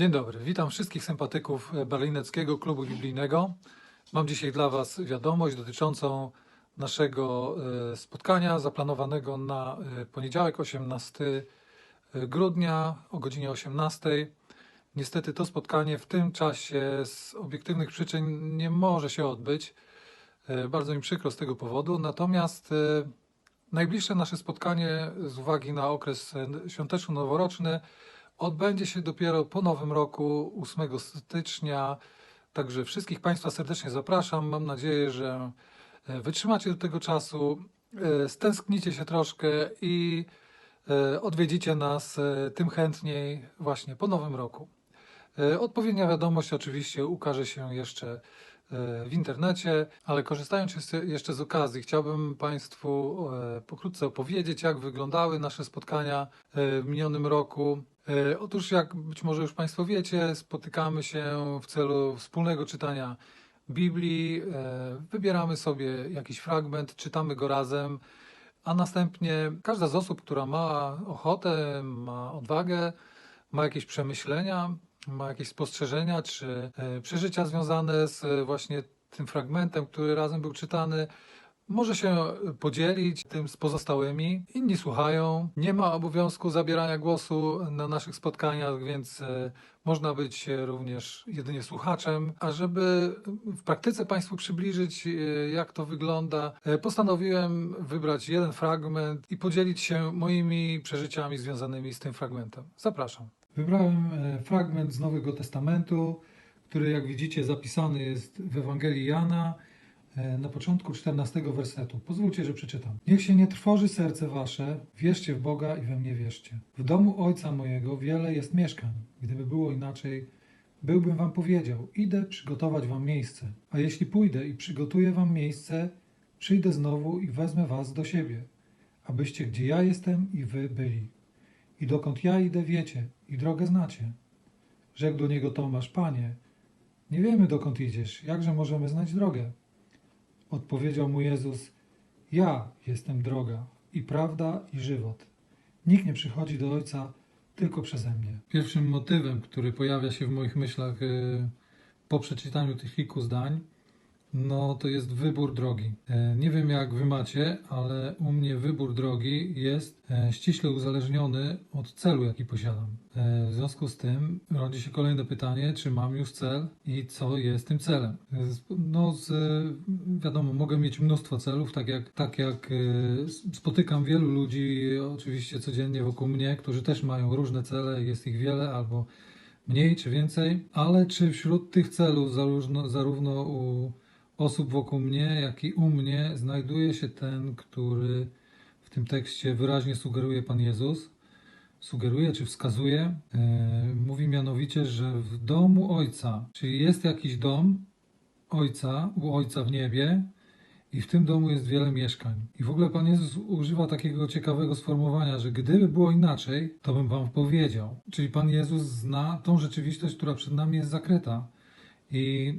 Dzień dobry, witam wszystkich sympatyków Berlineckiego Klubu Biblijnego. Mam dzisiaj dla Was wiadomość dotyczącą naszego e, spotkania zaplanowanego na e, poniedziałek 18 grudnia o godzinie 18. Niestety to spotkanie w tym czasie z obiektywnych przyczyn nie może się odbyć. E, Bardzo mi przykro z tego powodu. Natomiast e, najbliższe nasze spotkanie z uwagi na okres e, świąteczno-noworoczny odbędzie się dopiero po nowym roku 8 stycznia. Także wszystkich Państwa serdecznie zapraszam. Mam nadzieję, że e, wytrzymacie do tego czasu, e, stęsknicie się troszkę i e, odwiedzicie nas tym chętniej właśnie po nowym roku. Odpowiednia wiadomość oczywiście ukaże się jeszcze w internecie, ale korzystając jeszcze- z okazji, chciałbym Państwu pokrótce opowiedzieć, jak wyglądały nasze spotkania w minionym roku. E, Otóż, jak być może już Państwo wiecie, spotykamy się w celu wspólnego czytania Biblii, e, wybieramy sobie jakiś fragment, czytamy go razem, a następnie każda z osób, która ma ochotę, ma odwagę, ma jakieś przemyślenia, ma jakieś spostrzeżenia czy e, przeżycia związane z właśnie tym fragmentem, który razem był czytany, może się podzielić tym z pozostałymi. Inni słuchają. Nie ma obowiązku zabierania głosu na naszych spotkaniach, więc e, można być również jedynie słuchaczem. A żeby w praktyce Państwu przybliżyć, e, jak to wygląda, e, postanowiłem wybrać jeden fragment i podzielić się moimi przeżyciami związanymi z tym fragmentem. Zapraszam. Wybrałem fragment z Nowego Testamentu, który, jak widzicie, zapisany jest w Ewangelii Jana na początku 14 wersetu. Pozwólcie, że przeczytam. Niech się nie trwoży serce wasze, wierzcie w Boga i we mnie wierzcie. W domu Ojca mojego wiele jest mieszkań. Gdyby było inaczej, byłbym wam powiedział, idę przygotować wam miejsce. A jeśli pójdę i przygotuję wam miejsce, przyjdę znowu i wezmę was do siebie, abyście gdzie ja jestem i wy byli. I dokąd ja idę wiecie i drogę znacie. Rzekł do niego Tomasz, Panie, nie wiemy dokąd idziesz, jakże możemy znać drogę? Odpowiedział mu Jezus, ja jestem droga i prawda i żywot. Nikt nie przychodzi do Ojca tylko przeze mnie. Pierwszym motywem, który pojawia się w moich myślach y, po przeczytaniu tych kilku zdań, no to jest wybór drogi. E, Nie wiem jak wy macie, ale u mnie wybór drogi jest e, ściśle uzależniony od celu, jaki posiadam. E, W związku z tym rodzi się kolejne pytanie, czy mam już cel i co jest tym celem. No, z, wiadomo, mogę mieć mnóstwo celów, tak jak, tak jak spotykam wielu ludzi, oczywiście codziennie wokół mnie, którzy też mają różne cele, jest ich wiele albo mniej czy więcej, ale czy wśród tych celów, zarówno, zarówno u osób wokół mnie, jak i u mnie, znajduje się ten, który w tym tekście wyraźnie sugeruje Pan Jezus. Sugeruje czy wskazuje, e, mówi mianowicie, że w domu Ojca, czyli jest jakiś dom Ojca, u Ojca w niebie, i w tym domu jest wiele mieszkań. I w ogóle Pan Jezus używa takiego ciekawego sformułowania, że gdyby było inaczej, to bym Wam powiedział. Czyli Pan Jezus zna tą rzeczywistość, która przed nami jest zakryta. I,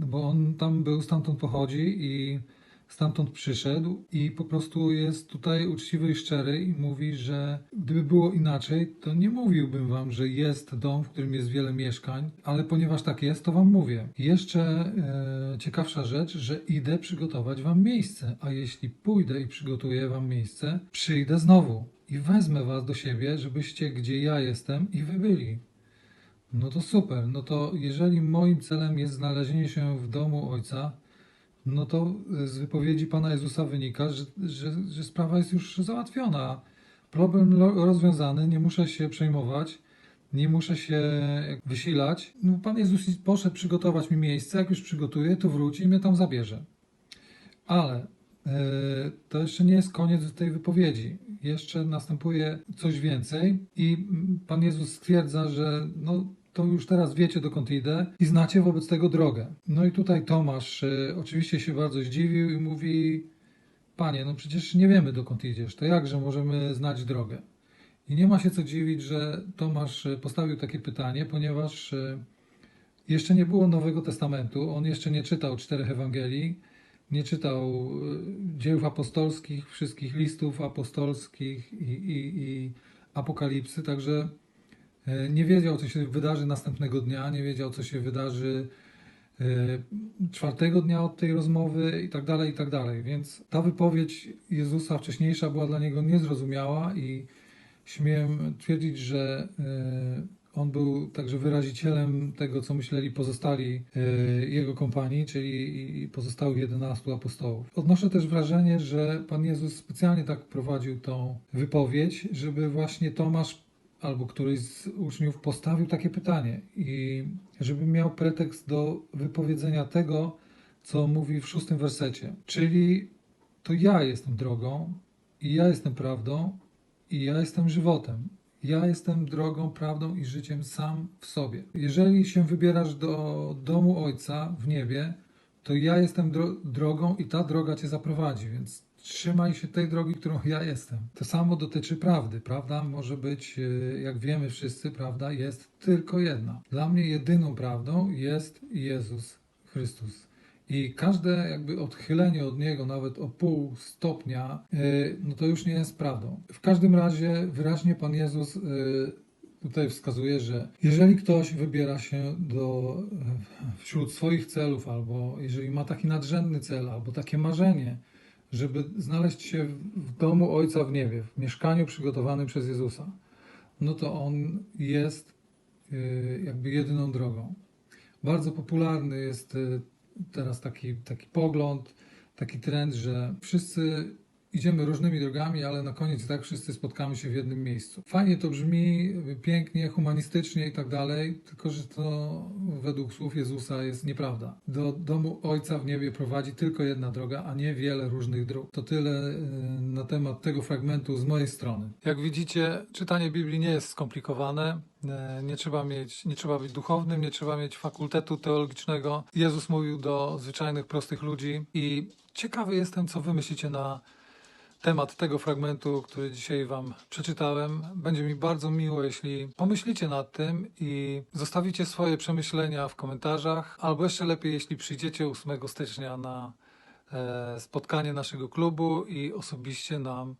y, bo On tam był, stamtąd pochodzi i stamtąd przyszedł i po prostu jest tutaj uczciwy i szczery i mówi, że gdyby było inaczej, to nie mówiłbym wam, że jest dom, w którym jest wiele mieszkań, ale ponieważ tak jest, to wam mówię. Jeszcze e, ciekawsza rzecz, że idę przygotować wam miejsce, a jeśli pójdę i przygotuję wam miejsce, przyjdę znowu i wezmę was do siebie, żebyście gdzie ja jestem i wy byli. No to super. No to jeżeli moim celem jest znalezienie się w domu Ojca, no to z wypowiedzi Pana Jezusa wynika, że, że, że sprawa jest już załatwiona. Problem rozwiązany, nie muszę się przejmować, nie muszę się wysilać. No, Pan Jezus poszedł przygotować mi miejsce, jak już przygotuje, to wróci i mnie tam zabierze. Ale e, to jeszcze nie jest koniec tej wypowiedzi. Jeszcze następuje coś więcej i Pan Jezus stwierdza, że no, to już teraz wiecie dokąd idę i znacie wobec tego drogę. No i tutaj Tomasz e, oczywiście się bardzo zdziwił i mówi: Panie, no przecież nie wiemy dokąd idziesz, to jakże możemy znać drogę? I nie ma się co dziwić, że Tomasz e, postawił takie pytanie, ponieważ e, jeszcze nie było Nowego Testamentu, on jeszcze nie czytał czterech Ewangelii, nie czytał e, dziejów apostolskich, wszystkich listów apostolskich i, i, i apokalipsy, także Nie wiedział, co się wydarzy następnego dnia, nie wiedział, co się wydarzy e, czwartego dnia od tej rozmowy i tak dalej, i tak dalej. Więc ta wypowiedź Jezusa wcześniejsza była dla niego niezrozumiała i śmiem twierdzić, że e, on był także wyrazicielem tego, co myśleli pozostali e, jego kompanii, czyli pozostałych 11 apostołów. Odnoszę też wrażenie, że Pan Jezus specjalnie tak prowadził tą wypowiedź, żeby właśnie Tomasz albo któryś z uczniów postawił takie pytanie i żeby miał pretekst do wypowiedzenia tego, co mówi w szóstym wersecie. Czyli to ja jestem drogą i ja jestem prawdą i ja jestem żywotem. Ja jestem drogą, prawdą i życiem sam w sobie. Jeżeli się wybierasz do domu Ojca w niebie, to ja jestem dro- drogą i ta droga cię zaprowadzi, więc trzymaj się tej drogi, którą ja jestem. To samo dotyczy prawdy. Prawda może być, e, jak wiemy wszyscy, prawda jest tylko jedna. Dla mnie jedyną prawdą jest Jezus Chrystus. I każde jakby odchylenie od niego, nawet o pół stopnia, e, no to już nie jest prawdą. W każdym razie wyraźnie Pan Jezus e, tutaj wskazuje, że jeżeli ktoś wybiera się do, wśród swoich celów, albo jeżeli ma taki nadrzędny cel, albo takie marzenie, żeby znaleźć się w domu Ojca w niebie, w mieszkaniu przygotowanym przez Jezusa, no to on jest e, jakby jedyną drogą. Bardzo popularny jest e, teraz taki, taki pogląd, taki trend, że wszyscy idziemy różnymi drogami, ale na koniec tak wszyscy spotkamy się w jednym miejscu. Fajnie to brzmi, pięknie, humanistycznie i tak dalej, tylko że to według słów Jezusa jest nieprawda. Do domu Ojca w niebie prowadzi tylko jedna droga, a nie wiele różnych dróg. To tyle y, na temat tego fragmentu z mojej strony. Jak widzicie, czytanie Biblii nie jest skomplikowane. E, Nie trzeba mieć, nie trzeba być duchownym, nie trzeba mieć fakultetu teologicznego. Jezus mówił do zwyczajnych, prostych ludzi i ciekawy jestem, co wy myślicie na temat tego fragmentu, który dzisiaj Wam przeczytałem. Będzie mi bardzo miło, jeśli pomyślicie nad tym i zostawicie swoje przemyślenia w komentarzach, albo jeszcze lepiej, jeśli przyjdziecie 8 stycznia na e, spotkanie naszego klubu i osobiście nam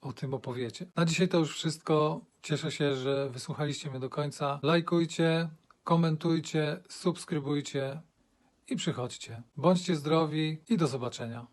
o tym opowiecie. Na dzisiaj to już wszystko. Cieszę się, że wysłuchaliście mnie do końca. Lajkujcie, komentujcie, subskrybujcie i przychodźcie. Bądźcie zdrowi i do zobaczenia.